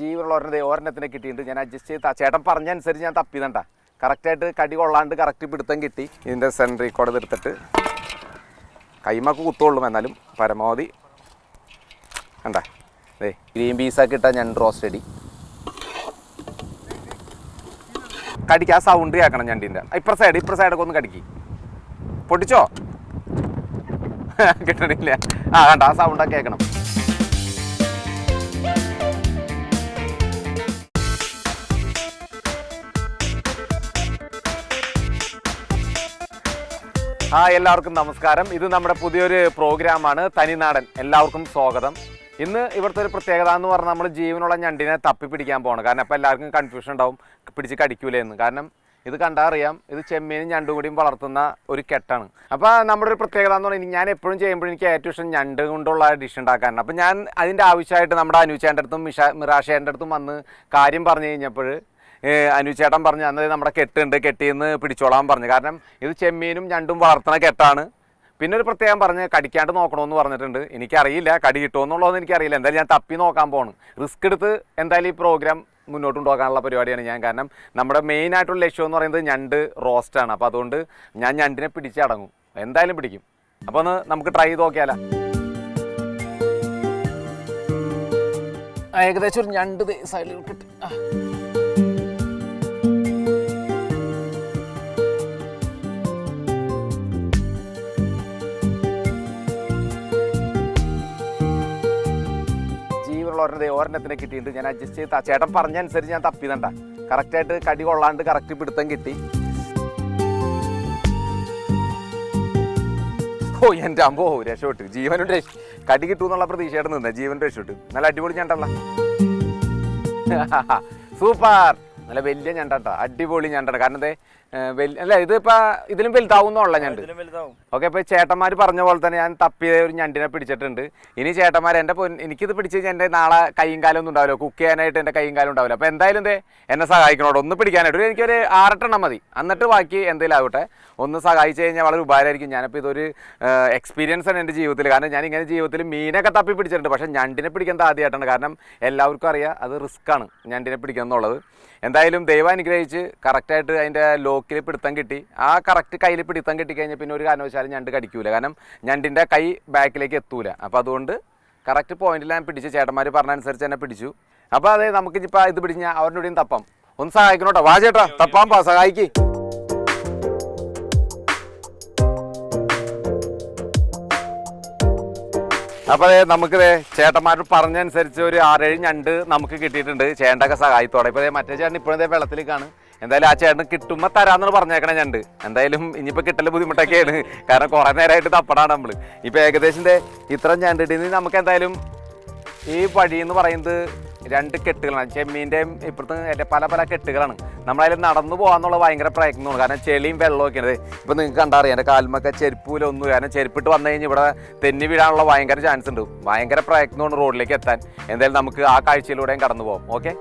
ജീവനുള്ള ഒരെണ്ണ ഒരെണ്ണത്തിനെ കിട്ടിയിട്ടുണ്ട്. ഞാൻ അഡ്ജസ്റ്റ് ചെയ്ത് ചേട്ടൻ പറഞ്ഞ അനുസരിച്ച് ഞാൻ തപ്പിതണ്ട കറക്റ്റായിട്ട് കടി കൊള്ളാണ്ട് കറക്റ്റ് പിടുത്തം കിട്ടി. ഇതിന്റെ സെൻട്രി കൂടെ എടുത്തിട്ട് കൈമക്ക് കുത്തുകൊള്ളും. എന്നാലും പരമാവധി കണ്ട. അതെ ഗ്രീൻ പീസൊക്കെ ഇട്ട ഞണ്ട് റോസ്റ്റ് അടി കടിക്ക് ആ സൗണ്ട് കേൾക്കണം ഞണ്ടിന്റെ ഇപ്പുറ സൈഡ് ഇപ്പുറ സൈഡൊക്കെ ഒന്ന് കടിക്ക്. പൊട്ടിച്ചോ? കിട്ടണില്ല. ആ കണ്ട ആ സൗണ്ടൊക്കെ കേൾക്കണം. ആ എല്ലാവർക്കും നമസ്കാരം. ഇത് നമ്മുടെ പുതിയൊരു പ്രോഗ്രാമാണ്. തനിനാടൻ എല്ലാവർക്കും സ്വാഗതം. ഇന്ന് ഇവിടുത്തെ ഒരു പ്രത്യേകത എന്ന് പറഞ്ഞാൽ നമ്മൾ ജീവനുള്ള ഞണ്ടിനെ തപ്പി പിടിക്കാൻ പോകണം കാരണം അപ്പോൾ എല്ലാവർക്കും കൺഫ്യൂഷൻ ഉണ്ടാവും. പിടിച്ച് കടിക്കൂലേ എന്ന്. കാരണം ഇത് കണ്ടാൽ അറിയാം ഇത് ചെമ്മീനും ഞണ്ടും കൂടിയും വളർത്തുന്ന ഒരു കെട്ടാണ്. അപ്പോൾ നമ്മുടെ ഒരു പ്രത്യേകത എന്ന് പറഞ്ഞാൽ ഞാൻ എപ്പോഴും ചെയ്യുമ്പോൾ എനിക്ക് ഏറ്റവും ഇഷ്ടം ഞണ്ട് കൊണ്ടുള്ള ഡിഷ് ഉണ്ടാക്കാനാണ്. അപ്പോൾ ഞാൻ അതിന്റെ ആവശ്യമായിട്ട് നമ്മുടെ അനുചേന്റെ അടുത്തും മിഷ മിറാഷേന്റെ അടുത്തും വന്ന് കാര്യം പറഞ്ഞു കഴിഞ്ഞപ്പോൾ അനുചേട്ടൻ പറഞ്ഞു അന്ന് നമ്മുടെ കെട്ടുണ്ട് കെട്ടിന്ന് പിടിച്ചോളാൻ പറഞ്ഞു. കാരണം ഇത് ചെമ്മീനും ഞണ്ടും വളർത്തുന്ന കെട്ടാണ്. പിന്നെ ഒരു പ്രത്യേകം പറഞ്ഞ് കടിക്കാണ്ട് നോക്കണമെന്ന് പറഞ്ഞിട്ടുണ്ട്. എനിക്കറിയില്ല കടി കിട്ടുമെന്നുള്ളതെന്ന് എനിക്കറിയില്ല. എന്തായാലും ഞാൻ തപ്പി നോക്കാൻ പോകണം റിസ്ക് എടുത്ത് എന്തായാലും ഈ പ്രോഗ്രാം മുന്നോട്ട് കൊണ്ടുപോകാനുള്ള പരിപാടിയാണ് ഞാൻ. കാരണം നമ്മുടെ മെയിൻ ആയിട്ടുള്ള ലക്ഷ്യം എന്ന് പറയുന്നത് ഞണ്ട് റോസ്റ്റാണ് അപ്പോൾ അതുകൊണ്ട് ഞാൻ ഞണ്ടിനെ പിടിച്ചടങ്ങും എന്തായാലും പിടിക്കും. അപ്പോൾ ഒന്ന് നമുക്ക് ട്രൈ ചെയ്ത് നോക്കിയാലോ. ഏകദേശം ഒരു ഞണ്ട് സൈഡിൽ കിട്ടി. ജീവനുള്ള ഒരെണ്ണ ഒരെണ്ണത്തിനെ കിട്ടിയിട്ടുണ്ട്. ഞാൻ അഡ്ജസ്റ്റ് ചെയ്ത് ചേട്ടൻ പറഞ്ഞ അനുസരിച്ച് ഞാൻ തപ്പിതണ്ട കറക്റ്റായിട്ട് കടി കൊള്ളാണ്ട് കറക്റ്റ് പിടുത്തം കിട്ടി. ഓ എന്റെ അമ്പോ രക്ഷപ്പെട്ടു. ജീവനും രക്ഷ കടി കിട്ടും എന്നുള്ള പ്രതീക്ഷയായിട്ട് നിന്നേ. ജീവൻ രക്ഷപ്പെട്ടു. നല്ല അടിപൊളി ഞണ്ടല്ല. സൂപ്പർ. നല്ല വലിയ ഞണ്ടട്ടാ. അടിപൊളി ഞണ്ടട കാരണം എന്തേ? അല്ല ഇതിപ്പോ ഇതിലും വലുതാവുന്നുള്ള ഞണ്ട്. ഓക്കെ ഇപ്പൊ ചേട്ടന്മാർ പറഞ്ഞ പോലെ തന്നെ ഞാൻ തപ്പിയ ഒരു ഞണ്ടിനെ പിടിച്ചിട്ടുണ്ട്. ഇനി ചേട്ടന്മാർ എന്റെ പൊൻ എനിക്കിത് പിടിച്ച് കഴിഞ്ഞാൽ എന്റെ നാളെ കൈയും കാലം ഒന്നും ഉണ്ടാവില്ല. കുക്ക് ചെയ്യാനായിട്ട് എന്റെ കൈയും കാലം ഉണ്ടാവില്ല. അപ്പോൾ എന്തായാലും എന്തേ എന്നെ സഹായിക്കണോട്ടോ ഒന്ന് പിടിക്കാനായിട്ട്. ഒരു എനിക്കൊരു ആറെട്ടെണ്ണം മതി. എന്നിട്ട് ബാക്കി എന്തെങ്കിലും ആവട്ടെ. ഒന്ന് സഹായിച്ചു കഴിഞ്ഞാൽ വളരെ ഉപകാരമായിരിക്കും. ഞാനിപ്പോൾ ഇതൊരു എക്സ്പീരിയൻസ് ആണ് എന്റെ ജീവിതത്തിൽ കാരണം ഞാൻ ഇങ്ങനെ ജീവിതത്തിൽ മീനൊക്കെ തപ്പി പിടിച്ചിട്ടുണ്ട്. പക്ഷേ ഞണ്ടിനെ പിടിക്കാൻ ആദ്യമായിട്ടാണ്. കാരണം എല്ലാവർക്കും അറിയാം അത് റിസ്ക്കാണ് ഞണ്ടിനെ പിടിക്കുക എന്നുള്ളത് എന്തായാലും ദൈവം അനുഗ്രഹിച്ച് കറക്റ്റായിട്ട് അതിന്റെ ലോക്കിൽ പിടുത്തം കിട്ടി. ആ കറക്റ്റ് കയ്യിൽ പിടുത്തം കിട്ടിക്കഴിഞ്ഞാൽ പിന്നെ ഒരു കാരണവശാലും ഞണ്ട് കടിക്കൂല. കാരണം ഞണ്ടിന്റെ കൈ ബാക്കിലേക്ക് എത്തൂല. അപ്പോൾ അതുകൊണ്ട് കറക്റ്റ് പോയിന്റിൽ ഞാൻ പിടിച്ച് ചേട്ടന്മാർ പറഞ്ഞ അനുസരിച്ച് തന്നെ പിടിച്ചു. അപ്പോൾ അതെ നമുക്ക് ഇനിയിപ്പോൾ ഇത് പിടിച്ച് ഞാൻ അവരുടെ കൂടെയും തപ്പാം. ഒന്ന് സഹായിക്കണോട്ടോ വാ ചേട്ടാ തപ്പാൻ പാ സഹായിക്ക്. അപ്പോൾ നമുക്ക് ചേട്ടന്മാർ പറഞ്ഞനുസരിച്ച് ഒരു ആറേഴ് ഞണ്ട് നമുക്ക് കിട്ടിയിട്ടുണ്ട്. ചേട്ടന്റെ ഒക്കെ സഹായത്തോടെ ഇപ്പോൾ മറ്റേ ചേട്ടൻ ഇപ്പോഴത്തെ വെള്ളത്തിലേക്കാണ്. എന്തായാലും ആ ചേട്ടന് കിട്ടുമ്പോൾ തരാമെന്നാണ് പറഞ്ഞേക്കണേ ഞണ്ട്. എന്തായാലും ഇനിയിപ്പോൾ കിട്ടൽ ബുദ്ധിമുട്ടൊക്കെയാണ്. കാരണം കുറേ നേരമായിട്ട് തപ്പടാണ് നമ്മൾ ഇപ്പോൾ ഏകദേശം ചാണ്ടിട്ട് ഇടുന്നത് നമുക്ക് എന്തായാലും ഈ വഴി എന്ന് പറയുന്നത് രണ്ട് കെട്ടുകളാണ്. ചെമ്മീന്റെയും ഇപ്പുറത്ത് പല പല കെട്ടുകളാണ്. നമ്മളതിൽ നടന്നു പോകാന്നുള്ള ഭയങ്കര പ്രയത്നമാണ്. കാരണം ചെളിയും വെള്ളമൊക്കെ ഉണ്ട് ഇപ്പം നിങ്ങൾക്ക് കണ്ടറിയാം എന്റെ കാൽമൊക്കെ ചെരുപ്പൂലൊന്നും കാരണം ചെരുപ്പിട്ട് വന്നു കഴിഞ്ഞാൽ ഇവിടെ തെന്നി വീഴാനുള്ള ഭയങ്കര ചാൻസ് ഉണ്ട്. ഭയങ്കര പ്രയത്നമാണ് റോഡിലേക്ക് എത്താൻ. എന്തായാലും നമുക്ക് ആ കാഴ്ചയിലൂടെയും കടന്നു പോകാം ഓക്കെ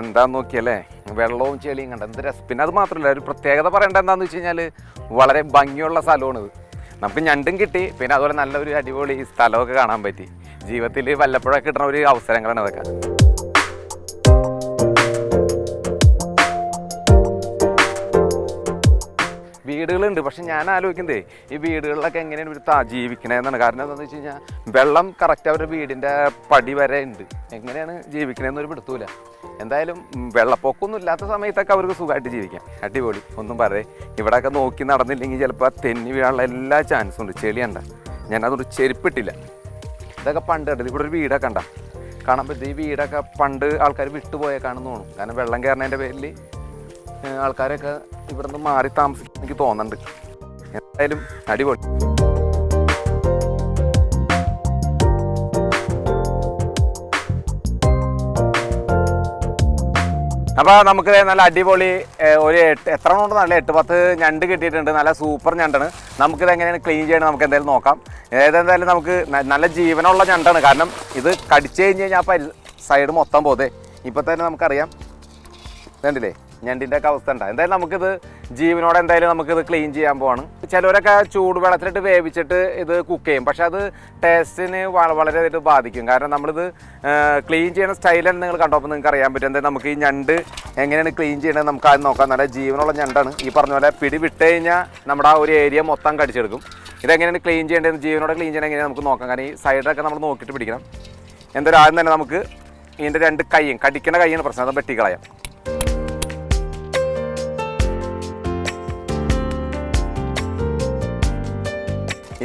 എന്താന്ന് നോക്കിയല്ലേ? വെള്ളവും ചെളിയും കണ്ട എന്ത് രസം പിന്നെ അത് മാത്രമല്ല ഒരു പ്രത്യേകത പറയേണ്ട എന്താന്ന് വെച്ച് കഴിഞ്ഞാൽ വളരെ ഭംഗിയുള്ള സ്ഥലമാണ് ഇത്. നമുക്ക് ഞണ്ടും കിട്ടി പിന്നെ അതുപോലെ നല്ലൊരു അടിപൊളി സ്ഥലമൊക്കെ കാണാൻ പറ്റി. ജീവിതത്തിൽ വല്ലപ്പോഴൊക്കെ കിട്ടുന്ന ഒരു അവസരങ്ങളാണ് അതൊക്കെ. വീടുകളുണ്ട്. പക്ഷെ ഞാൻ ആലോചിക്കുന്നതേ ഈ വീടുകളിലൊക്കെ എങ്ങനെയാണ് ഇവർ താ ജീവിക്കണേന്നാണ് കാരണം എന്താണെന്ന് വെച്ച് കഴിഞ്ഞാൽ വെള്ളം കറക്റ്റ് അവരുടെ വീടിന്റെ പടി വരെ ഉണ്ട്. എങ്ങനെയാണ് ജീവിക്കണേന്ന് ഒരു പിടുത്തൂല എന്തായാലും വെള്ളപ്പൊക്കമൊന്നും ഇല്ലാത്ത സമയത്തൊക്കെ അവർക്ക് സുഖമായിട്ട് ജീവിക്കാം. അടിപൊളി. ഒന്നും പറയേ. ഇവിടെയൊക്കെ നോക്കി നടന്നില്ലെങ്കിൽ ചിലപ്പോൾ തെന്നി വീഴാനുള്ള എല്ലാ ചാൻസും ഉണ്ട്. ചെളിയണ്ട അതുകൊണ്ട് ചെരുപ്പിട്ടില്ല. ഇതൊക്കെ പണ്ട് കണ്ടത് ഇവിടെ ഒരു വീടൊക്കെ കാണാൻ പറ്റും ഈ വീടൊക്കെ പണ്ട് ആൾക്കാർ വിട്ടുപോയേക്കാണെന്ന് തോന്നും. കാരണം വെള്ളം കയറണതിന്റെ പേരിൽ ആൾക്കാരൊക്കെ ഇവിടെ നിന്ന് മാറി താമസിക്കും എനിക്ക് തോന്നുന്നുണ്ട്. എന്തായാലും അടിപൊളി. അപ്പോൾ നമുക്ക് നല്ല അടിപൊളി ഒരു എട്ട് എത്ര കൊണ്ട് നല്ല എട്ട് പത്ത് ഞണ്ട് കിട്ടിയിട്ടുണ്ട്. നല്ല സൂപ്പർ ഞണ്ടാണ്. നമുക്കിത് എങ്ങനെയാണ് ക്ലീൻ ചെയ്യണം നമുക്ക് എന്തായാലും നോക്കാം. ഏതെന്തായാലും നമുക്ക് നല്ല ജീവനുള്ള ഞണ്ടാണ്. കാരണം ഇത് കടിച്ചു കഴിഞ്ഞ് കഴിഞ്ഞാൽ സൈഡ് മൊത്തം പോതേ ഇപ്പം തന്നെ നമുക്കറിയാം. ഇതുണ്ടല്ലേ? ഞണ്ടിന്റെ ഒക്കെ അവസ്ഥ ഉണ്ടാകും എന്തായാലും നമുക്കിത് ജീവനോടെ എന്തായാലും നമുക്കിത് ക്ലീൻ ചെയ്യാൻ പോവാണ്. ചിലവരൊക്കെ ചൂടുവെള്ളത്തിലിട്ട് വേവിച്ചിട്ട് ഇത് കുക്ക് ചെയ്യും. പക്ഷേ അത് ടേസ്റ്റിന് വളരെയധികം ബാധിക്കും. കാരണം നമ്മളിത് ക്ലീൻ ചെയ്യുന്ന സ്റ്റൈലാണ് നിങ്ങൾ കണ്ടപ്പോൾ നിങ്ങൾക്ക് അറിയാൻ പറ്റും. എന്തായാലും നമുക്ക് ഈ ഞണ്ട് എങ്ങനെയാണ് ക്ലീൻ ചെയ്യണത് നമുക്ക് അത് നോക്കാം. നല്ല ജീവനുള്ള ഞണ്ടാണ്. ഈ പറഞ്ഞ പോലെ പിടി വിട്ട് കഴിഞ്ഞാൽ നമ്മുടെ ആ ഒരു ഏരിയ മൊത്തം കടിച്ചെടുക്കും. ഇതെങ്ങനെയാണ് ക്ലീൻ ചെയ്യേണ്ടത്? ജീവനോടെ ക്ലീൻ ചെയ്യണം എങ്ങനെയാണ് നമുക്ക് നോക്കാം. കാരണം ഈ സൈഡൊക്കെ നമ്മൾ നോക്കിയിട്ട് പിടിക്കണം. എന്തായാലും ആദ്യം തന്നെ നമുക്ക് ഇതിന്റെ രണ്ട് കൈയും കടിക്കുന്ന കൈയാണ് പ്രശ്നം. അത് വെട്ടിക്കളയാം.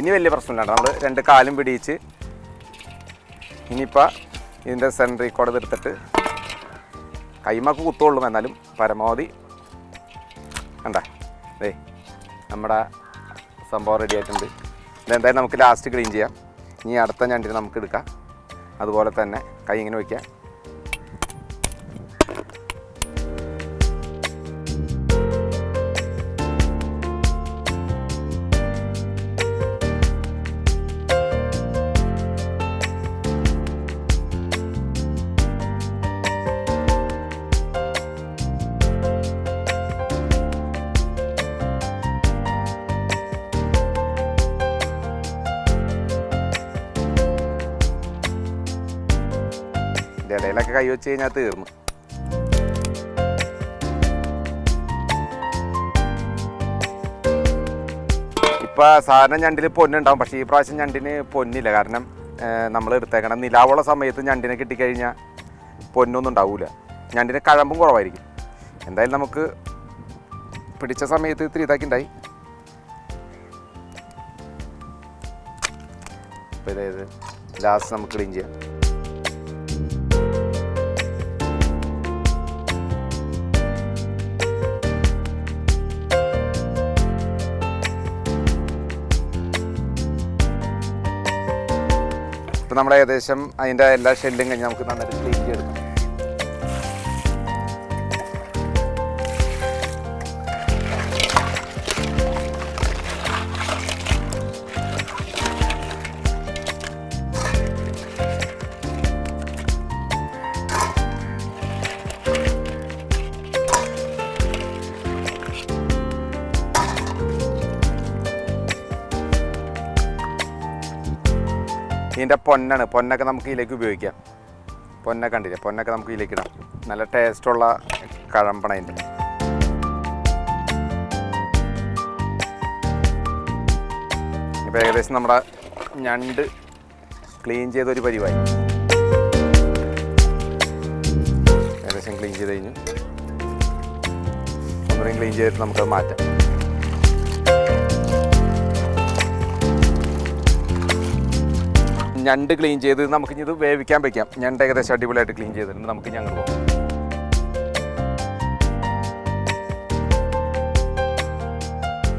ഇനി വലിയ പ്രശ്നമില്ല നമ്മൾ രണ്ട് കാലും പിടിയിച്ച് ഇനിയിപ്പോൾ ഇതിന്റെ സെൻട്രിൽ കൂടെ എടുത്തിട്ട് കൈമക്ക് കുത്തുകൊള്ളും എന്നാലും പരമാവധി. കണ്ട? ദേ നമ്മുടെ സംഭവം റെഡി ആയിട്ടുണ്ട്. ഇതെന്തായാലും നമുക്ക് ലാസ്റ്റ് ക്ലീൻ ചെയ്യാം. ഇനി അടുത്ത ഞണ്ടിന് നമുക്ക് എടുക്കാം. അതുപോലെ തന്നെ കൈ ഇങ്ങനെ വയ്ക്കാം ഇതിന്റെ ഇടയിലൊക്കെ കൈ വെച്ച് കഴിഞ്ഞാൽ തീർന്നു. ഇപ്പൊ സാധാരണ ഞണ്ടിൽ പൊന്നുണ്ടാവും പക്ഷേ ഈ പ്രാവശ്യം ഞണ്ടിന് പൊന്നില്ല. കാരണം നമ്മൾ എടുത്തേക്കണം നിലാവുള്ള സമയത്ത് ഞണ്ടിനെ കിട്ടിക്കഴിഞ്ഞാൽ പൊന്നൊന്നും ഉണ്ടാവില്ല ഞണ്ടിന് കഴമ്പും കുറവായിരിക്കും. എന്തായാലും നമുക്ക് പിടിച്ച സമയത്ത് ഇത്തിരി ഇതാക്കി ഉണ്ടായി. അപ്പോൾ ഇതായത് ലാസ്റ്റ് നമുക്ക് ക്ലീൻ ചെയ്യാം. ഇപ്പം നമ്മൾ ഏകദേശം അതിന്റെ എല്ലാ ഷെല്ലും കഴിഞ്ഞ് നമുക്ക് നന്നായിട്ട് ക്ലീൻ ചെയ്തെടുക്കാം. ഇതിന്റെ പൊന്നാണ്. പൊന്നൊക്കെ നമുക്ക് ഇതിലേക്ക് ഉപയോഗിക്കാം. പൊന്നൊക്കെ കണ്ടില്ലേ? പൊന്നൊക്കെ നമുക്ക് ഇതിലേക്ക് ഇടാം. നല്ല ടേസ്റ്റുള്ള കഴമ്പണ ഇതിന്റെ ഇപ്പോൾ ഏകദേശം നമ്മുടെ ഞണ്ട് ക്ലീൻ ചെയ്തൊരു പരിവായി. ഏകദേശം ക്ലീൻ ചെയ്ത് കഴിഞ്ഞു. ഒന്നുകൂടി ക്ലീൻ ചെയ്തിട്ട് നമുക്കത് മാറ്റാം. ഞണ്ട് ക്ലീൻ ചെയ്ത് നമുക്ക് ഇത് വേവിക്കാൻ വെക്കാം. ഞണ്ട് ഏകദേശം അടിപൊളിയായിട്ട് ക്ലീൻ ചെയ്തിട്ടുണ്ട്. നമുക്ക് ഞങ്ങൾ പോകാം.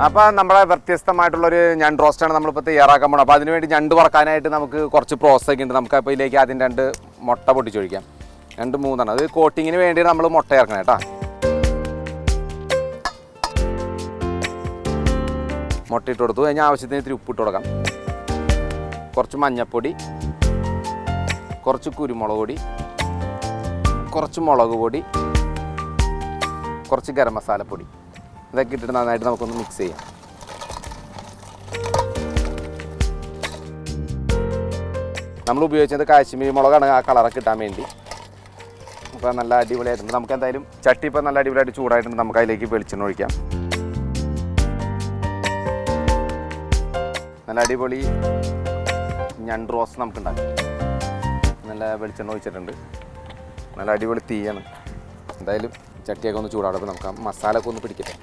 അപ്പോൾ നമ്മളെ വ്യത്യസ്തമായിട്ടുള്ളൊരു ഞണ്ട് റോസ്റ്റാണ് നമ്മളിപ്പോൾ തയ്യാറാക്കാൻ പോകണം അപ്പോൾ അതിനുവേണ്ടി ഞണ്ട് വറക്കാനായിട്ട് നമുക്ക് കുറച്ച് പ്രോസസ് ഒക്കെ ഉണ്ട്. നമുക്ക് അപ്പോൾ ഇതിലേക്ക് ആദ്യം രണ്ട് മുട്ട പൊട്ടിച്ചൊഴിക്കാം. രണ്ട് മൂന്നെണ്ണം. അത് കോട്ടിങ്ങിന് വേണ്ടി നമ്മൾ മുട്ട ചേർക്കണം കേട്ടോ മുട്ട ഇട്ട് കൊടുത്തു. കഴിഞ്ഞാൽ ആവശ്യത്തിന് ഇത്തിരി ഉപ്പിട്ട് കൊടുക്കാം. കുറച്ച് മഞ്ഞൾപ്പൊടി കുറച്ച് കുരുമുളക് പൊടി കുറച്ച് മുളക് പൊടി കുറച്ച് ഗരം മസാലപ്പൊടി ഇതൊക്കെ ഇട്ടിട്ട് നന്നായിട്ട് നമുക്കൊന്ന് മിക്സ് ചെയ്യാം. നമ്മൾ ഉപയോഗിച്ചത് കാശ്മീരി മുളകാണ് ആ കളറൊക്കെ കിട്ടാൻ വേണ്ടി. അപ്പോൾ നല്ല അടിപൊളിയായിട്ടുണ്ട്. നമുക്ക് എന്തായാലും ചട്ടി ഇപ്പോൾ നല്ല അടിപൊളിയായിട്ട് ചൂടായിട്ടുണ്ട്. നമുക്ക് അതിലേക്ക് വെളിച്ചെണ്ണ ഒഴിക്കാം. നല്ല അടിപൊളി ഞണ്ട് റോസ് നമുക്ക് ഉണ്ടാക്കാം നല്ല വെളിച്ചെണ്ണ ഒഴിച്ചിട്ടുണ്ട്. നല്ല അടിപൊളി തീയാണ്. എന്തായാലും ചട്ടിയൊക്കെ ഒന്ന് ചൂടാടുമ്പോൾ നമുക്ക് മസാല ഒക്കെ ഒന്ന് പിടിക്കട്ടെ.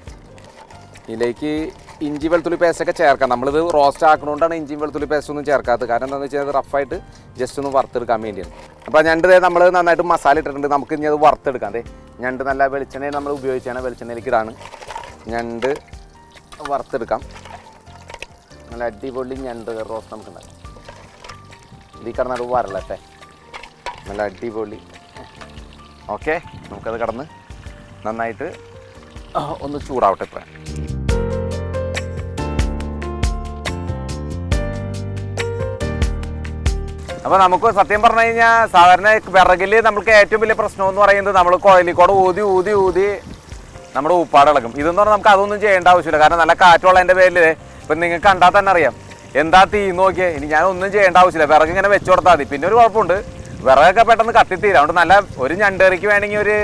ഇതിലേക്ക് ഇഞ്ചി വെളുത്തുള്ളി പേസ്റ്റൊക്കെ ചേർക്കാം. നമ്മളിത് റോസ്റ്റ് ആക്കണോണ്ടാണ് ഇഞ്ചി വെളുത്തുള്ളി പേസ്റ്റ് ഒന്നും ചേർക്കാത്തത്. കാരണം എന്താണെന്ന് വെച്ചാൽ അത് റഫായിട്ട് ജസ്റ്റ് ഒന്ന് വറുത്തെടുക്കാൻ വേണ്ടിയാണ്. അപ്പോൾ ഞണ്ട് നമ്മൾ നന്നായിട്ട് മസാല ഇട്ടിട്ടുണ്ട്. നമുക്ക് ഇനി അത് വറുത്തെടുക്കാം അതെ ഞണ്ട് നല്ല വെളിച്ചെണ്ണ നമ്മൾ ഉപയോഗിച്ചാണ് വെളിച്ചെണ്ണയിലേക്ക് ഇടാണ്. ഞണ്ട് വറുത്തെടുക്കാം. നല്ല അടിപൊളി ഞണ്ട് റോസ്റ്റ് നമുക്ക് ഉണ്ടാക്കാം ഇതിൽ കിടന്നത് വരളട്ടെ നല്ല അടിപൊളി. ഓക്കെ നമുക്കത് കടന്ന് നന്നായിട്ട് ഒന്ന് ചൂടാവട്ടെ ഇപ്പം അപ്പോൾ നമുക്ക് സത്യം പറഞ്ഞു കഴിഞ്ഞാൽ സാധാരണ വിറകിൽ നമുക്ക് ഏറ്റവും വലിയ പ്രശ്നം എന്ന് പറയുന്നത് നമ്മൾ കോയിലിക്കോടെ ഊതി ഊതി ഊതി നമ്മുടെ ഉപ്പാട് ഇളകും. ഇതെന്ന് പറഞ്ഞാൽ നമുക്ക് അതൊന്നും ചെയ്യേണ്ട ആവശ്യമില്ല. കാരണം നല്ല കാറ്റുള്ള കാറ്റുള്ളതിന്റെ പേരിൽ ഇപ്പം നിങ്ങൾക്ക് കണ്ടാൽ തന്നെ അറിയാം. എന്താ തീ നോക്കിയേ. ഇനി ഞാൻ ഒന്നും ചെയ്യേണ്ട ആവശ്യമില്ല. വിറക് ഇങ്ങനെ വെച്ചു കൊടുത്താൽ മതി. പിന്നെ ഒരു കുഴപ്പമുണ്ട്. വിറകൊക്കെ പെട്ടെന്ന് കത്തിത്തീരും. അതുകൊണ്ട് നല്ല ഒരു ഞണ്ടേറിക്ക് വേണമെങ്കിൽ ഒരു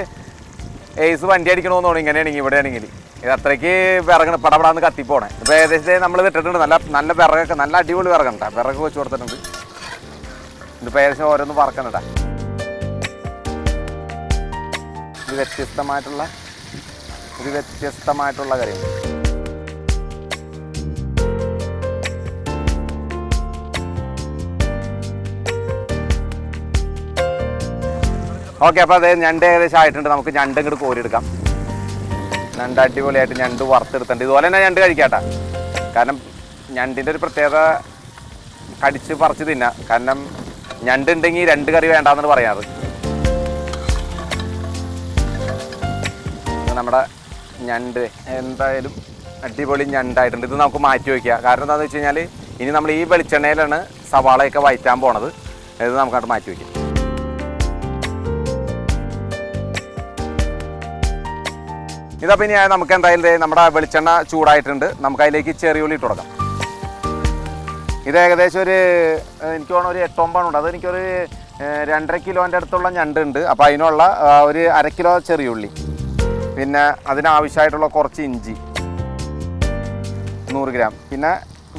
ഏസ് വണ്ടി അടിക്കണമെന്ന് തോന്നി ഇങ്ങനെയാണെങ്കിൽ ഇവിടെ ആണെങ്കിൽ. ഇത് അത്രയ്ക്ക് വിറകണ് പടപടാന്ന് കത്തിപ്പോണേ. ഇപ്പോൾ ഏകദേശം നമ്മൾ ഇട്ടിട്ടുണ്ട് നല്ല നല്ല വിറകൊക്കെ നല്ല അടിപൊളി വിറകുണ്ടാ വിറക് വെച്ച് കൊടുത്തിട്ടുണ്ട്. ഇതിപ്പോൾ ഏകദേശം ഓരോന്ന് പറക്കണട്ടാ ഇത് വ്യത്യസ്തമായിട്ടുള്ള ഇത് വ്യത്യസ്തമായിട്ടുള്ള കാര്യം ഓക്കെ അപ്പോൾ അതെ ഞണ്ട് ഏകദേശം ആയിട്ടുണ്ട്. നമുക്ക് ഞണ്ട് ഇങ്ങോട്ട് കോരിയെടുക്കാം. ഞണ്ട് അടിപൊളിയായിട്ട് ഞണ്ട് വറുത്തെടുത്തിട്ടുണ്ട്. ഇതുപോലെ തന്നെ ഞണ്ട് കഴിക്കാട്ട. കാരണം ഞണ്ടിന്റെ ഒരു പ്രത്യേകത കടിച്ച് പറിച്ച് തിന്നാം. കാരണം ഞണ്ട് ഉണ്ടെങ്കിൽ രണ്ട് കറി വേണ്ടാന്നാണ് പറയാറ്. നമ്മുടെ ഞണ്ട് എന്തായാലും അടിപൊളി ഞണ്ടായിട്ടുണ്ട്. ഇത് നമുക്ക് മാറ്റി വയ്ക്കുക കാരണം എന്താണെന്ന് വെച്ച് കഴിഞ്ഞാൽ ഇനി നമ്മൾ ഈ വെളിച്ചെണ്ണയിലാണ് സവാളയൊക്കെ വയറ്റാൻ പോണത്. ഇത് നമുക്കങ്ങോട്ട് മാറ്റി വയ്ക്കാം ഇതപ്പോൾ ആയാൽ നമുക്ക് എന്തായാലും നമ്മുടെ വെളിച്ചെണ്ണ ചൂടായിട്ടുണ്ട്. നമുക്ക് അതിലേക്ക് ചെറിയുള്ളി ഇട്ട് കൊടുക്കാം. ഇത് ഏകദേശം ഒരു എനിക്ക് തോന്നുന്നു ഒരു എട്ടൊമ്പതാണ് ഉണ്ട്. അത് എനിക്കൊരു രണ്ടര കിലോന്റെ അടുത്തുള്ള ഞണ്ടുണ്ട് അപ്പോൾ അതിനുള്ള ഒരു അര കിലോ ചെറിയ ഉള്ളി. പിന്നെ അതിനാവശ്യമായിട്ടുള്ള കുറച്ച് ഇഞ്ചി. നൂറ് ഗ്രാം. പിന്നെ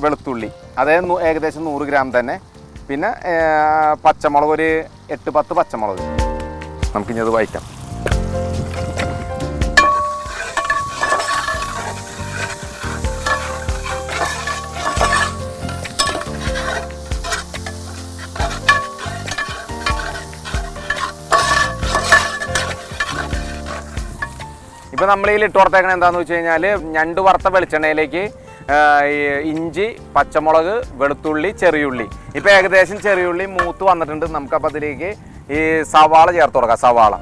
വെളുത്തുള്ളി. അതേ ഏകദേശം നൂറ് ഗ്രാം തന്നെ. പിന്നെ പച്ചമുളക് ഒരു എട്ട് പത്ത് പച്ചമുളക്. നമുക്കിനി അത് വഹിക്കാം ഇപ്പൊ നമ്മൾ ഈ ഇട്ട് കൊടുത്തേക്കണ എന്താന്ന് വെച്ച് കഴിഞ്ഞാൽ ഞണ്ട് വറുത്ത വെളിച്ചെണ്ണയിലേക്ക് ഇഞ്ചി പച്ചമുളക് വെളുത്തുള്ളി ചെറിയുള്ളി. ഇപ്പോൾ ഏകദേശം ചെറിയുള്ളി മൂത്ത് വന്നിട്ടുണ്ട്. നമുക്കപ്പോൾ അതിലേക്ക് ഈ സവാള ചേർത്ത് കൊടുക്കാം സവാള.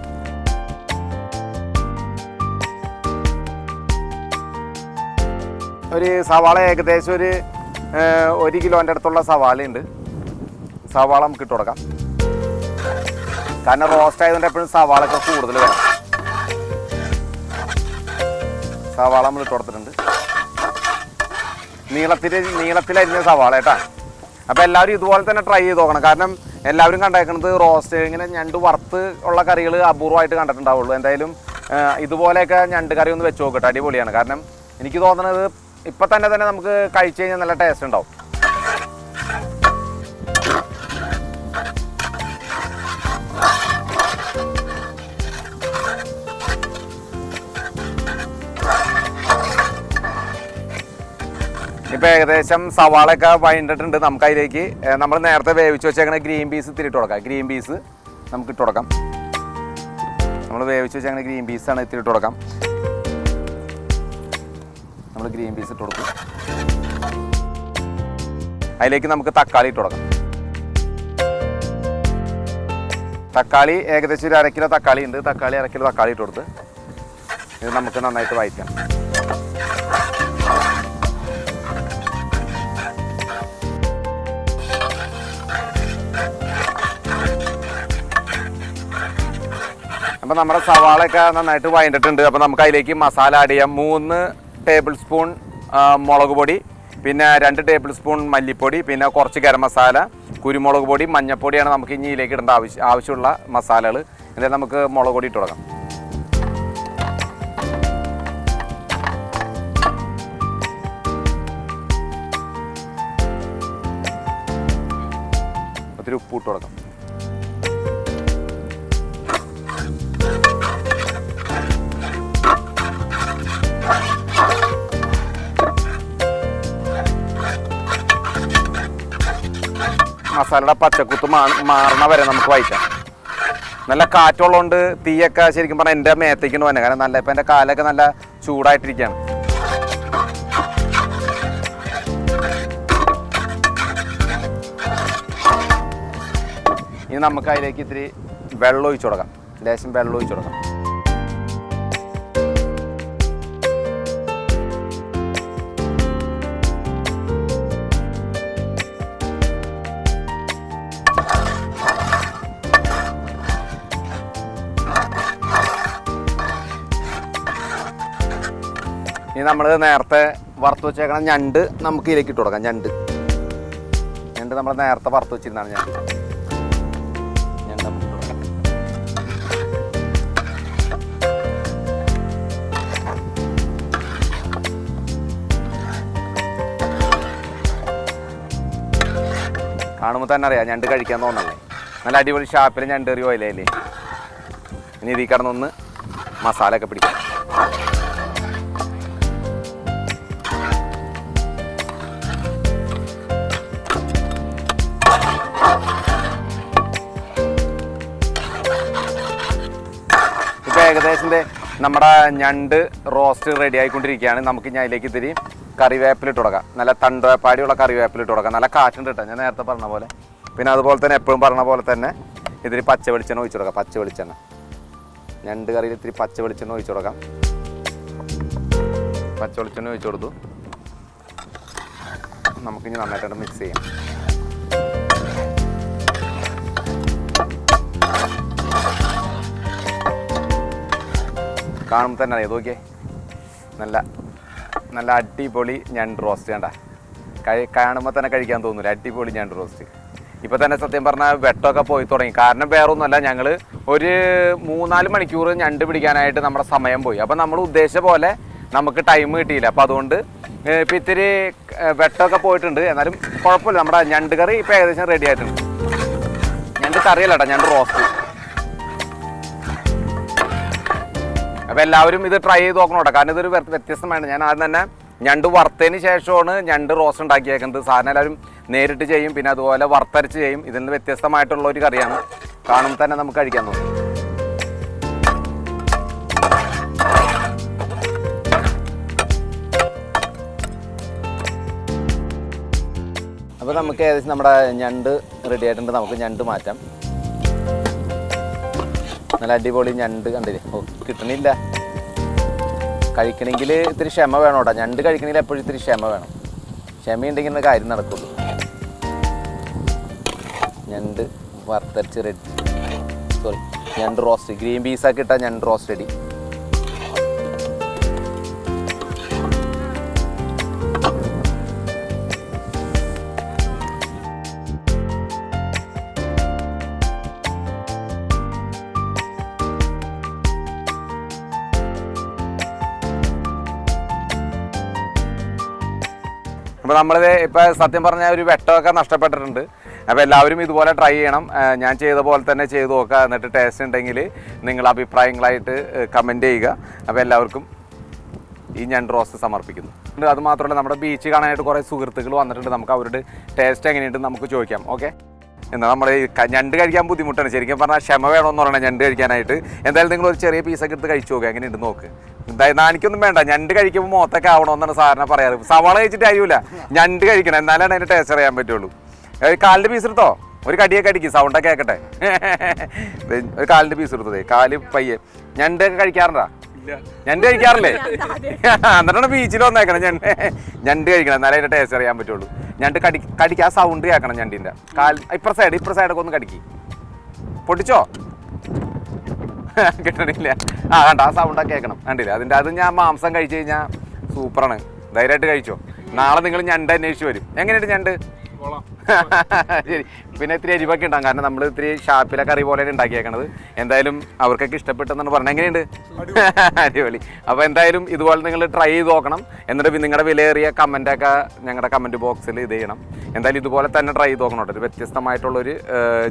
ഒരു സവാള ഏകദേശം ഒരു ഒരു കിലോന്റെ അടുത്തുള്ള സവാളയുണ്ട്. സവാള നമുക്ക് ഇട്ട് കൊടുക്കാം. കാരണം റോസ്റ്റ് ആയതുകൊണ്ട് എപ്പോഴും സവാളൊക്കെ കൂടുതൽ വേണം. സവാള നമ്മൾ ഇട്ട് കൊടുത്തിട്ടുണ്ട്. നീളത്തിൽ നീളത്തിലരിഞ്ഞ സവാള കേട്ടാ. അപ്പോൾ എല്ലാവരും ഇതുപോലെ തന്നെ ട്രൈ ചെയ്ത് നോക്കണം. കാരണം എല്ലാവരും കണ്ടേക്കുന്നത് റോസ്റ്റ് ഇങ്ങനെ ഞണ്ട് വറുത്ത് ഉള്ള കറികൾ അപൂർവമായിട്ട് കണ്ടിട്ടുണ്ടാവുള്ളൂ. എന്തായാലും ഇതുപോലെയൊക്കെ ഞണ്ട് കറി ഒന്ന് വെച്ച് നോക്കട്ടെ അടിപൊളിയാണ്. കാരണം എനിക്ക് തോന്നുന്നത് ഇപ്പം തന്നെ തന്നെ നമുക്ക് കഴിച്ചു കഴിഞ്ഞാൽ നല്ല ടേസ്റ്റ് ഉണ്ടാവും. ഇപ്പൊ ഏകദേശം സവാളയൊക്കെ വഴണ്ടിട്ടുണ്ട് നമുക്ക് അതിലേക്ക്. നമ്മൾ നേരത്തെ വേവിച്ച് വെച്ചേക്കണ ഗ്രീൻ പീസ് ഇത്തിരിട്ട് കൊടുക്കാം. ഗ്രീൻ പീസ് നമുക്ക് ഇട്ട് കൊടുക്കാം. നമ്മൾ വേവിച്ച് വെച്ചേക്കണ ഗ്രീൻ പീസ് ആണ് ഇത്തിരിട്ട് കൊടുക്കാം. നമ്മൾ ഗ്രീൻ പീസ് ഇട്ട് കൊടുക്കും അതിലേക്ക് നമുക്ക് തക്കാളി ഇട്ട് കൊടുക്കാം. തക്കാളി ഏകദേശം ഒരു അരക്കിലോ കിലോ തക്കാളി ഉണ്ട്. തക്കാളി അരക്കിലോ കിലോ തക്കാളി ഇട്ട് കൊടുത്ത് ഇത് നമുക്ക് നന്നായിട്ട് വഴറ്റാം. അപ്പം നമ്മുടെ സവാളയൊക്കെ നന്നായിട്ട് വഴണ്ടിട്ടുണ്ട്. അപ്പോൾ നമുക്ക് അതിലേക്ക് മസാല ആഡ് ചെയ്യാം. മൂന്ന് ടേബിൾ സ്പൂൺ മുളക് പൊടി പിന്നെ രണ്ട് ടേബിൾ സ്പൂൺ മല്ലിപ്പൊടി പിന്നെ കുറച്ച് ഗരം മസാല കുരുമുളക് പൊടി മഞ്ഞൾപ്പൊടിയാണ് നമുക്ക് ഇനി ഇതിലേക്ക് ഇടേണ്ട ആവശ്യം ആവശ്യമുള്ള മസാലകൾ എന്നിട്ട് നമുക്ക് മുളക് പൊടി ഇട്ട് തുടങ്ങാം ഒത്തിരി ഉപ്പ് ഇട്ട് കൊടുക്കാം. മസാലയുടെ പച്ചക്കുത്ത് മാറണ വരെ നമുക്ക് വഹിക്കാം നല്ല കാറ്റുള്ളതുകൊണ്ട് തീയൊക്കെ ശരിക്കും പറഞ്ഞാൽ എന്റെ മേത്തേക്ക് വന്നെ. കാരണം നല്ല ഇപ്പം എന്റെ കാലൊക്കെ നല്ല ചൂടായിട്ടിരിക്കുകയാണ്. ഇനി നമുക്ക് അതിലേക്ക് ഇത്തിരി വെള്ളം ഒഴിച്ചു കൊടുക്കാം. ലേശം വെള്ളം ഒഴിച്ചു കൊടുക്കാം. നമ്മൾ നേരത്തെ വറുത്ത് വെച്ചേക്കണ ഞണ്ട് നമുക്ക് ഇതിലേക്ക് ഇട്ട് കൊടുക്കാം ഞണ്ട്. ഞണ്ട് നമ്മൾ നേരത്തെ വറുത്ത് വെച്ചിരുന്നാണ് ഞണ്ട് ഞണ്ട് കാണുമ്പോൾ തന്നെ അറിയാം ഞണ്ട് കഴിക്കാൻ തോന്നല്ലേ. നല്ല അടിപൊളി ഷാപ്പിൽ ഞണ്ട് എറിയോ പോയില്ലേ ഇനി. ഇതിൽ കിടന്നൊന്ന് മസാല ഒക്കെ പിടിക്കാം. നമ്മുടെ ഞണ്ട് റോസ്റ്റ് റെഡി ആയിക്കൊണ്ടിരിക്കുകയാണ്. നമുക്ക് ഞാൻ അതിലേക്ക് ഇത്തിരി കറിവേപ്പിലിട്ട് കൊടുക്കാം. നല്ല തണ്ടപ്പാടിയുള്ള കറിവേപ്പിലിട്ട് കൊടുക്കാം. നല്ല കാറ്റുണ്ട് കേട്ടോ. ഞാൻ നേരത്തെ പറഞ്ഞ പോലെ. പിന്നെ അതുപോലെ തന്നെ എപ്പോഴും പറഞ്ഞ പോലെ തന്നെ ഇതിരി പച്ച വെളിച്ചെണ്ണ ഒഴിച്ചു കൊടുക്കാം. പച്ച വെളിച്ചെണ്ണ. ഞണ്ട് കറിയിൽ ഇത്തിരി പച്ച വെളിച്ചെണ്ണ ഒഴിച്ചു കൊടുക്കാം. പച്ച വെളിച്ചെണ്ണ ഒഴിച്ചു കൊടുത്തു. നമുക്കിനി നന്നായിട്ടുണ്ട് മിക്സ് ചെയ്യാം. കാണുമ്പോൾ തന്നെ അറിയാം? നോക്കിയേ. നല്ല നല്ല അടിപൊളി ഞണ്ട് റോസ്റ്റ് വേണ്ട കഴി കാണുമ്പോൾ തന്നെ കഴിക്കാൻ തോന്നില്ല അടിപൊളി ഞണ്ട് റോസ്റ്റ് ഇപ്പം തന്നെ സത്യം പറഞ്ഞാൽ വെട്ടമൊക്കെ പോയി തുടങ്ങി. കാരണം വേറൊന്നുമല്ല ഞങ്ങൾ ഒരു മൂന്നാൽ മണിക്കൂർ ഞണ്ട് പിടിക്കാനായിട്ട് നമ്മുടെ സമയം പോയി. അപ്പോൾ നമ്മൾ ഉദ്ദേശിച്ച പോലെ നമുക്ക് ടൈം കിട്ടിയില്ല. അപ്പോൾ അതുകൊണ്ട് ഇപ്പം ഇത്തിരി വെട്ടമൊക്കെ പോയിട്ടുണ്ട്. എന്നാലും കുഴപ്പമില്ല. നമ്മുടെ ഞണ്ട് കറി ഇപ്പം ഏകദേശം റെഡി ആയിട്ടുണ്ട്. ഞണ്ട് കറിയല്ല കേട്ടോ ഞണ്ട് റോസ്റ്റ് അപ്പൊ എല്ലാവരും ഇത് ട്രൈ ചെയ്ത് നോക്കണം കേട്ടോ. കാരണം ഇതൊരു വ്യ- വ്യത്യസ്തമാണ് ഞാൻ ആദ്യം തന്നെ ഞണ്ട് വറുത്തതിന് ശേഷമാണ് ഞണ്ട് റോസ്റ്റ് ഉണ്ടാക്കിയേക്കുന്നത്. സാധനം എല്ലാവരും നേരിട്ട് ചെയ്യും പിന്നെ അതുപോലെ വറുത്തരച്ച് ചെയ്യും. ഇതിൽ നിന്ന് വ്യത്യസ്തമായിട്ടുള്ള ഒരു കറിയാണ്. കാണുമ്പോൾ തന്നെ നമുക്ക് കഴിക്കാൻ തോന്നും. അപ്പോൾ നമുക്ക് ഏകദേശം നമ്മുടെ ഞണ്ട് റെഡി ആയിട്ടുണ്ട്. നമുക്ക് ഞണ്ട് മാറ്റാം. നല്ല അടിപൊളി ഞണ്ട് കണ്ടില്ലേ? ഓ കിട്ടണില്ല. കഴിക്കണമെങ്കിൽ ഇത്തിരി ക്ഷമ വേണം കേട്ടോ. ഞണ്ട് കഴിക്കണമെങ്കിൽ എപ്പോഴും ഇത്തിരി ക്ഷമ വേണം. ക്ഷമയുണ്ടെങ്കിൽ കാര്യം നടക്കുള്ളൂ. ഞണ്ട് വറുത്തരച്ച് റെഡി സോറി ഞണ്ട് റോസ്റ്റ് ഗ്രീൻ പീസാക്കി ഇട്ടാൽ ഞണ്ട് റോസ്റ്റ് റെഡി അപ്പോൾ നമ്മളിത് ഇപ്പോൾ സത്യം പറഞ്ഞാൽ ഒരു വെട്ടമൊക്കെ നഷ്ടപ്പെട്ടിട്ടുണ്ട്. അപ്പോൾ എല്ലാവരും ഇതുപോലെ ട്രൈ ചെയ്യണം. ഞാൻ ചെയ്ത പോലെ തന്നെ ചെയ്ത് നോക്കുക. എന്നിട്ട് ടേസ്റ്റ് ഉണ്ടെങ്കിൽ നിങ്ങൾ അഭിപ്രായങ്ങളായിട്ട് കമന്റ് ചെയ്യുക. അപ്പോൾ എല്ലാവർക്കും ഈ ഞണ്ട് റോസ്റ്റ് സമർപ്പിക്കുന്നു. അത് മാത്രമല്ല നമ്മുടെ ബീച്ച് കാണാനായിട്ട് കുറേ സുഹൃത്തുക്കൾ വന്നിട്ടുണ്ട്. നമുക്ക് അവരുടെ ടേസ്റ്റ് എങ്ങനെയുണ്ട് നമുക്ക് ചോദിക്കാം. ഓക്കെ എന്നാൽ നമ്മൾ ഞണ്ട് കഴിക്കാൻ ബുദ്ധിമുട്ടാണ്. ശരിക്കും പറഞ്ഞാൽ ക്ഷമ വേണമെന്ന് പറയണം ഞണ്ട് കഴിക്കാനായിട്ട്. എന്തായാലും നിങ്ങൾ ഒരു ചെറിയ പീസൊക്കെ എടുത്ത് കഴിച്ചു നോക്കുക എങ്ങനെയുണ്ട് നോക്ക്. എന്തായാലും നാണിക്കൊന്നും വേണ്ട. ഞണ്ട് കഴിക്കുമ്പോൾ മുഖത്തൊക്കെ ആവണമെന്നാണ് സാധാരണ പറയാറ്. സവാള കഴിച്ചിട്ട് അറിയില്ല ഞണ്ട് കഴിക്കണം. എന്നാലാണ് അതിന്റെ ടേസ്റ്റ് അറിയാൻ പറ്റുള്ളൂ. കാലിന്റെ പീസ് എടുത്തോ? ഒരു കടിയൊക്കെ അടിക്കും. സൗണ്ടൊക്കെ കേൾക്കട്ടെ ഒരു കാലിന്റെ പീസ് എടുത്തതേ കാൽ പയ്യെ. ഞണ്ടൊക്കെ കഴിക്കാറുണ്ടോ? ഞണ്ട് കഴിക്കാറില്ലേ? എന്നിട്ടാണ് ബീച്ചിൽ വന്നേക്കണം. ഞണ്ട് ഞണ്ട് കഴിക്കണം. എന്നാലേ അതിന്റെ ടേസ്റ്റ് അറിയാൻ പറ്റുള്ളൂ. ഞണ്ട് കടി കടിക്ക് ആ സൗണ്ട് കേൾക്കണം ഞണ്ടിന്റെ. കാൽ ഇപ്പുറ സൈഡ് ഇപ്പുറ സൈഡൊക്കെ ഒന്ന് കടിക്ക്. പൊട്ടിച്ചോ? കിട്ടണില്ല. ആ കണ്ട ആ സൗണ്ടൊക്കെ കേൾക്കണം. കണ്ടില്ല? അതിന്റെ അത് ഞാൻ മാംസം കഴിച്ചു കഴിഞ്ഞാൽ സൂപ്പറാണ് ധൈര്യമായിട്ട് കഴിച്ചോ? നാളെ നിങ്ങൾ ഞണ്ട് അന്വേഷിച്ച് വരും. എങ്ങനെയുണ്ട് ഞണ്ട്? ശരി. പിന്നെ ഇത്തിരി എരിവൊക്കെ ഉണ്ടാകും കാരണം നമ്മൾ ഇത്തിരി ഷാപ്പിലെ കറി പോലെയാണ് ഉണ്ടാക്കിയേക്കണത്. എന്തായാലും അവർക്കൊക്കെ ഇഷ്ടപ്പെട്ടെന്നാണ് പറഞ്ഞത്. എങ്ങനെയുണ്ട്? അടിപൊളി. അപ്പോൾ എന്തായാലും ഇതുപോലെ നിങ്ങൾ ട്രൈ ചെയ്ത് നോക്കണം. എന്നിട്ട് നിങ്ങളുടെ വിലയേറിയ കമന്റൊക്കെ ഞങ്ങളുടെ കമന്റ് ബോക്സിൽ ഇത് ചെയ്യണം. എന്തായാലും ഇതുപോലെ തന്നെ ട്രൈ ചെയ്ത് നോക്കണം കേട്ടോ. ഒരു വ്യത്യസ്തമായിട്ടുള്ളൊരു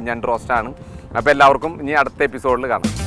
ഞാൻ ഞണ്ട് റോസ്റ്റാണ് അപ്പോൾ എല്ലാവർക്കും ഇനി അടുത്ത എപ്പിസോഡിൽ കാണാം.